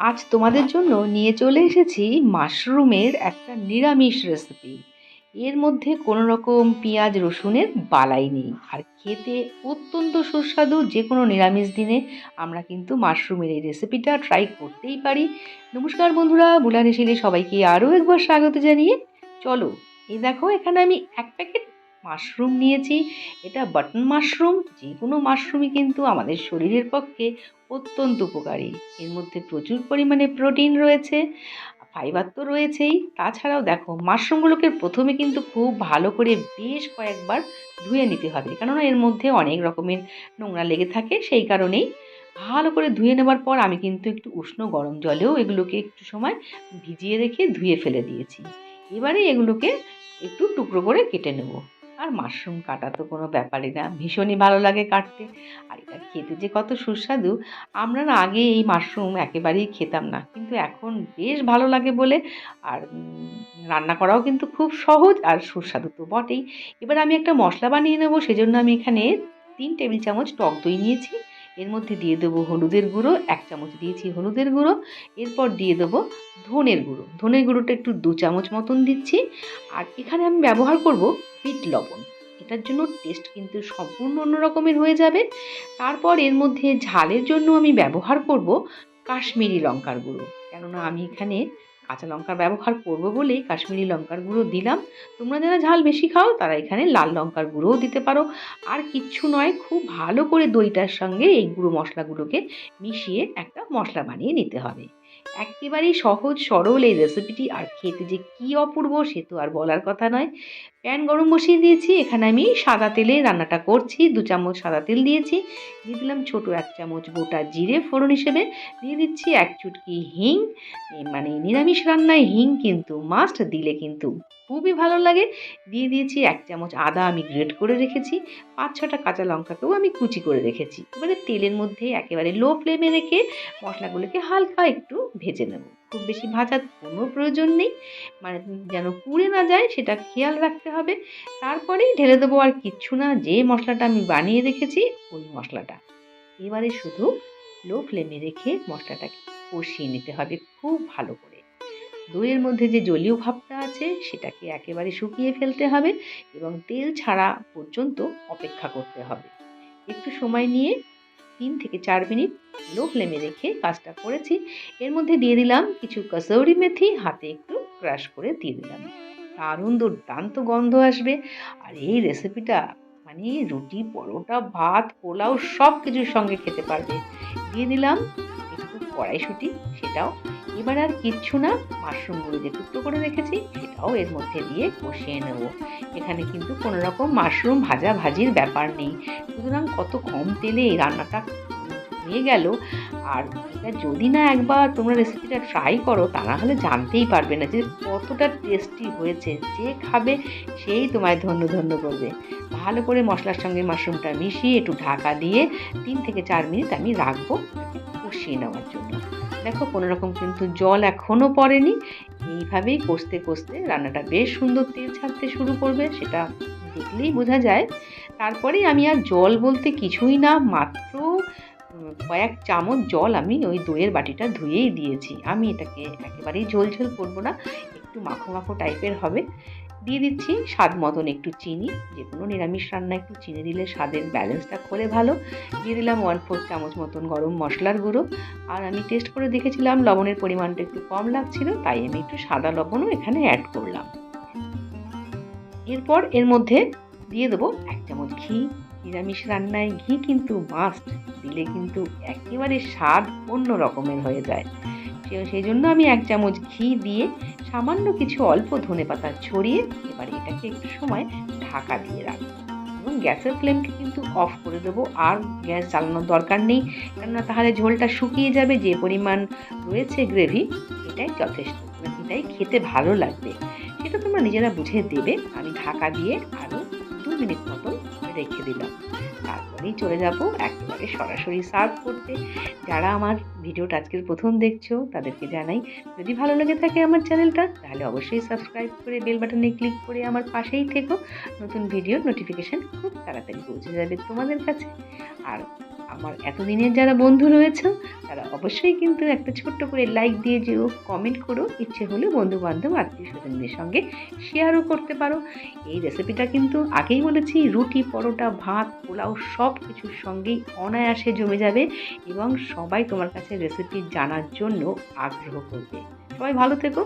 আজ তোমাদের জন্য নিয়ে চলে এসেছি মাশরুমের একটা নিরামিষ রেসিপি এর মধ্যে কোনো রকম পেঁয়াজ, রসুনের বালাই নেই। আর খেতে অত্যন্ত সুস্বাদু যে কোনো নিরামিষ দিনে আমরা কিন্তু মাশরুমের এই রেসিপিটা ট্রাই করতেই পারি। নমস্কার বন্ধুরা বুলান শিলে সবাইকে আরও একবার স্বাগত জানিয়ে। চলো, এই দেখো এখানে আমি এক প্যাকেট মাশরুম নিয়েছি। এটা বাটন মাশরুম যে কোনো মাশরুমই কিন্তু আমাদের শরীরের পক্ষে অত্যন্ত উপকারী। এর মধ্যে প্রচুর পরিমাণে প্রোটিন রয়েছে, ফাইবার তো রয়েছেই। তাছাড়াও দেখো, মাশরুমগুলোকে প্রথমে কিন্তু খুব ভালো করে বেশ কয়েকবার ধুয়ে নিতে হবে। কেননা এর মধ্যে অনেক রকমের নোংরা লেগে থাকে, সেই কারণেই ভালো করে ধুয়ে নেবার পর আমি কিন্তু একটু উষ্ণ গরম জলেও এগুলোকে একটু সময় ভিজিয়ে রেখে ধুয়ে ফেলে দিয়েছি। এবারে এগুলোকে একটু টুকরো করে কেটে নেব। আর মাশরুম কাটা তো কোনো ব্যাপারই না, ভীষণই ভালো লাগে কাটতে। আর এটা খেতে যে কত সুস্বাদু, আমরা না আগে এই মাশরুম একেবারেই খেতাম না, কিন্তু এখন বেশ ভালো লাগে বলে। আর রান্না করাও কিন্তু খুব সহজ আর সুস্বাদু তো বটেই। এবার আমি একটা মশলা বানিয়ে নেব, সেজন্য আমি এখানে তিন টেবিল চামচ টক দই নিয়েছি। এর মধ্যে দিয়ে দেবো হলুদের গুঁড়ো, এক চামচ দিয়েছি হলুদের গুঁড়ো, এরপর দিয়ে দেবো ধনের গুঁড়ো। ধনের গুঁড়োটা একটু দু চামচ মতন দিচ্ছি। আর এখানে আমি ব্যবহার করব বিট লবণ। এটার জন্য টেস্ট কিন্তু সম্পূর্ণ অন্য রকমের হয়ে যাবে। তারপর এর মধ্যে ঝালের জন্য আমি ব্যবহার করব কাশ্মীরি লঙ্কার গুঁড়ো। কেননা আমি এখানে কাঁচা লঙ্কার ব্যবহার করব বলেই কাশ্মীরি লঙ্কার গুঁড়ো দিলাম। তোমরা যারা ঝাল বেশি খাও, তারা এখানে লাল লঙ্কার গুঁড়োও দিতে পারো। আর কিচ্ছু নয়, খুব ভালো করে দইটার সঙ্গে এই গুঁড়ো মশলাগুলোকে মিশিয়ে একটা মশলা বানিয়ে নিতে হবে। একেবারেই সহজ, সরল এই রেসিপিটি আর খেতে যে কি অপূর্ব সে তো আর বলার কথা নয়। প্যান গরম বসিয়ে দিয়েছি। এখানে আমি সাদা তেলে রান্নাটা করছি। দু চামচ সাদা তেল দিয়েছি। দিয়ে দিলাম ছোটো এক চামচ গোটা জিরে ফোড়ন হিসেবে। দিয়ে দিচ্ছি এক চুটকি হিং। মানে নিরামিষ রান্নায় হিং কিন্তু মাস্ট দিলে কিন্তু খুবই ভালো লাগে। দিয়ে দিয়েছি এক চামচ আদা আমি গ্রেট করে রেখেছি। পাঁচ ছটা কাঁচা লঙ্কাকেও আমি কুচি করে রেখেছি। এবারে তেলের মধ্যে একেবারে লো ফ্লেমে রেখে মশলাগুলোকে হালকা একটু ভেজে নেব। খুব বেশি ভাজার কোনো প্রয়োজন নেই। মানে যেন পুড়ে না যায় সেটা খেয়াল রাখতে হবে। তারপরেই ঢেলে দেবো আর কিচ্ছু না যে মশলাটা আমি বানিয়ে রেখেছি ওই মশলাটা। এবারে শুধু লো ফ্লেমে রেখে মশলাটাকে কষিয়ে নিতে হবে খুব ভালো করে। দইয়ের মধ্যে যে জলীয় ভাবটা আছে, সেটাকে একেবারে শুকিয়ে ফেলতে হবে এবং তেল ছাড়া পর্যন্ত অপেক্ষা করতে হবে। একটু সময় নিয়ে তিন থেকে চার মিনিট লো ফ্লেমে রেখে কাজটা করেছি। এর মধ্যে দিয়ে দিলাম কিছু কসৌরি মেথি, হাতে একটু ক্রাশ করে দিয়ে দিলাম। দারুণ দুর্দান্ত গন্ধ আসবে। আর এই রেসিপিটা মানে রুটি, পরোটা, ভাত, পোলাও সব কিছুর সঙ্গে খেতে পারবে। দিয়ে দিলাম একটু কড়াইশুঁটি, সেটাও এবার আর কিচ্ছু না মাশরুমগুলো যে টুকরো করে রেখেছি, সেটাও এর মধ্যে দিয়ে কষিয়ে নেব। এখানে কিন্তু কোনো রকম মাশরুম ভাজা ভাজির ব্যাপার নেই। সুতরাং কত কম তেলে এই রান্নাটা হয়ে গেল। আর এটা যদি না একবার তোমরা রেসিপিটা ট্রাই করো, তা না হলে জানতেই পারবে না যে কতটা টেস্টি হয়েছে। যে খাবে সেই তোমায় ধন্য ধন্য করবে। ভালো করে মশলার সঙ্গে মাশরুমটা মিশিয়ে একটু ঢাকা দিয়ে তিন থেকে চার মিনিট আমি রাখব। কষিয়ে নেওয়ার জন্য। দেখো, কোনো রকম কিন্তু জল এখনও পড়েনি। এইভাবেই কষতে কষতে রান্নাটা বেশ সুন্দর তেল ছাড়তে শুরু করবে, সেটা দেখলেই বোঝা যায়। তারপরেই আমি আর জল বলতে কিছুই না, মাত্র কয়েক চামচ জল আমি ওই দইয়ের বাটিটা ধুয়েই দিয়েছি। আমি এটাকে একেবারেই ঝোল ঝোল করব না, একটু মাখো মাখো টাইপের হবে। দিয়ে দিচ্ছি স্বাদ মতন একটু চিনি, যে কোনো নিরামিষ রান্না একটু চিনি দিলে স্বাদের ব্যালেন্সটা খোলে ভালো। দিয়ে দিলাম ওয়ান ফোর চামচ মতন গরম মশলার গুঁড়ো। আর আমি টেস্ট করে দেখেছিলাম, লবণের পরিমাণটা একটু কম লাগছিল, তাই আমি একটু সাদা লবণও এখানে অ্যাড করলাম। এরপর এর মধ্যে দিয়ে দেবো এক চামচ ঘি। নিরামিষ রান্নায় ঘি কিন্তু মাস্ট দিলে কিন্তু একেবারে স্বাদ অন্য রকমের হয়ে যায়। সেই জন্য আমি এক চামচ ঘি দিয়ে সামান্য কিছু অল্প ধনে পাতা ছড়িয়ে এবারে এটাকে একটু সময় ঢাকা দিয়ে রাখব। এবং গ্যাসের ফ্লেমকে কিন্তু অফ করে দেবো, আর গ্যাস চালানোর দরকার নেই। কেননা তাহলে ঝোলটা শুকিয়ে যাবে, যে পরিমাণ রয়েছে গ্রেভি এটাই যথেষ্ট। এটাই খেতে ভালো লাগবে। সেটা তোমরা নিজেরা বুঝে দেবে। আমি ঢাকা দিয়ে আরও দু মিনিট মতন রেখে দিলাম। তারপরেই চলে যাব একেবারে সরাসরি সার্ভ করতে। যারা আমার ভিডিওটা আজকের প্রথম দেখছ, তাদেরকে জানাই, যদি ভালো লেগে থাকে আমার চ্যানেলটা, তাহলে অবশ্যই সাবস্ক্রাইব করে বেল বাটনে ক্লিক করে আমার পাশেই থেকো। নতুন ভিডিওর নোটিফিকেশান খুব তাড়াতাড়ি পৌঁছে যাবে তোমাদের কাছে। আর আমার এতদিনের যারা বন্ধু রয়েছে, তারা অবশ্যই কিন্তু একটা ছোট্ট করে লাইক দিয়ে যেও কমেন্ট করো। ইচ্ছে হলে বন্ধুবান্ধব আত্মীয় স্বজনদের সঙ্গে শেয়ারও করতে পারো। এই রেসিপিটা কিন্তু আগেই বলেছি, রুটি, পরোটা, ভাত, পোলাও সব কিছুর সঙ্গেই অনায়াসে জমে যাবে এবং সবাই তোমার কাছে রেসিপি জানার জন্য আগ্রহ করবে। সবাই ভালো থেকো।